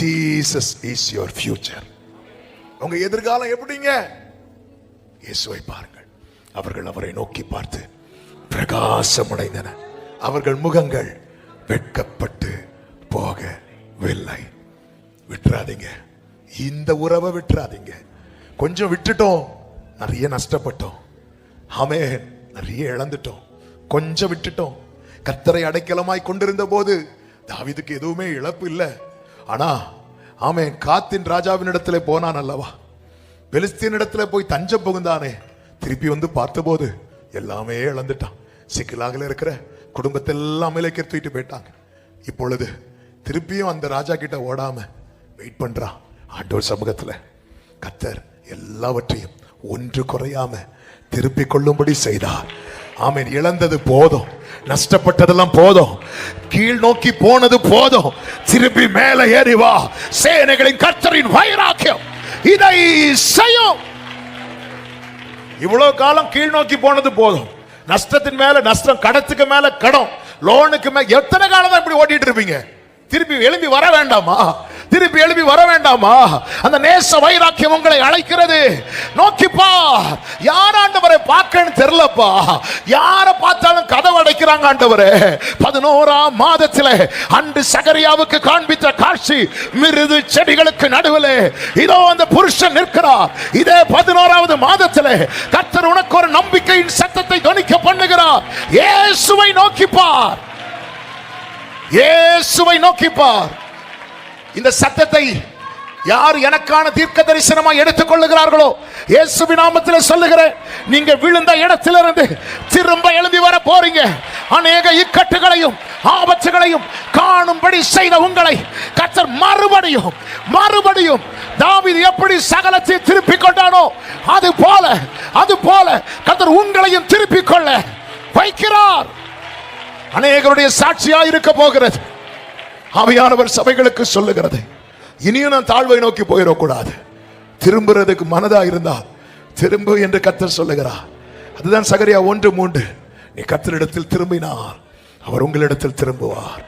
Jesus is your future உங்க எதிர்காலம் எப்படிங்க? இயேசுவை பாருங்கள். அவர்கள் அவரை நோக்கி பார்த்து பிரகாசமடைந்தன. அவர்கள் முகங்கள் வெட்கப்பட்டு போகவில்லை. விட்டுறாதீங்க. இந்த உறவை விட்டுறாதீங்க. கொஞ்சம் விட்டுட்டோம் நிறைய நஷ்டப்பட்டோம். ஆமே நிறைய இழந்துட்டோம். கொஞ்சம் விட்டுட்டோம். கத்தரை அடைக்கலமாய் கொண்டிருந்த போது தாவிதுக்கு எதுவுமே இழப்பு இல்லை. ஆனா ஆமேன் காத்தின் ராஜாவின் இடத்துல போனான் அல்லவா? பெலிஸ்தீன் இடத்துல போய் தஞ்சம் புகுந்தானே. திருப்பி வந்து பார்த்தபோது எல்லாமே இழந்துட்டான். சிக்கலாகல இருக்கிற குடும்பத்தை எல்லாம் மேலேக்கு தூக்கிட்டு போயிட்டாங்க. இப்பொழுது திருப்பியும் அந்த ராஜா கிட்ட ஓடாம வெயிட் பண்றான் ஆண்டோர் சமூகத்துல. கத்தர் எல்லாவற்றையும் ஒன்று குறையாம திருப்பி கொள்ளும்படி செய்தார். ஆமீன். இழந்தது போதும். நஷ்டப்பட்டதெல்லாம் போதும். கீழ் நோக்கி போனது போதும். திருப்பி மேலே ஏறி வா. சேனைகளின் கர்த்தரின் வைராக்கியம். இதை செய்யும். இவ்வளவு காலம் கீழ் நோக்கி போனது போதும். நஷ்டத்தின் மேல நஷ்டம் கடத்துக்கு மேல கடம். லோனுக்கு மேல எத்தனை காலம் தான் இப்படி ஓட்டிட்டு இருப்பீங்க? திருப்பி எழும்பி வர வேண்டாமா? திருப்பி எழுப்பி வர வேண்டாமா? அந்த நேச வைராக்கியம் உங்களை அழைக்கிறது. நோக்கிப்பா யார் ஆண்டவரை பார்க்கன்னு தெரியலப்பா. யாரை பார்த்தாலும் கதவு அடைக்கிறாங்க ஆண்டவரே. பதினோராம் மாதத்தில் அன்று சகரியாவுக்கு காண்பித்த காட்சி மிருது செடிகளுக்கு நடுவில். இதோ அந்த புருஷன் நிற்கிறார். இதே பதினோராவது மாதத்தில் கர்த்தர் உனக்கு ஒரு நம்பிக்கையின் சத்தத்தை துணிக்க பண்ணுகிறார். இயேசுவை நோக்கிப்பார் இயேசுவை நோக்கிப்பார் இந்த சத்தத்தை யார் எனக்கான தீர்க்க தரிசனமாக எடுத்துக் கொள்ளுகிறார்களோ இயேசுவி நாமத்தில் சொல்லுகிறேன் நீங்க விழுந்த இடத்திலிருந்து திரும்ப எழுதி வர போறீங்க. அநேக இக்கட்டுகளையும் ஆபத்துகளையும் காணும்படி செய்த உங்களை கத்தர் மறுபடியும் மறுபடியும் தாவிது எப்படி சகலத்தை திருப்பிக் கொண்டானோ அது போல அது போல கத்தர் உங்களையும் திருப்பிக் கொள்ள வைக்கிறார். அநேகருடைய சாட்சியா இருக்க போகிறது. ஆவியானவர் சபைகளுக்கு சொல்லுகிறது. இனியும் நான் தாழ்வை நோக்கி போயிடக்கூடாது. திரும்புறதுக்கு மனதா இருந்தா திரும்பு என்று கத்தர் சொல்லுகிறார். அதுதான் சகரியா ஒன்று மூன்று. நீ கத்தரிடத்தில் திரும்பினார் அவர் உங்களிடத்தில் திரும்புவார்.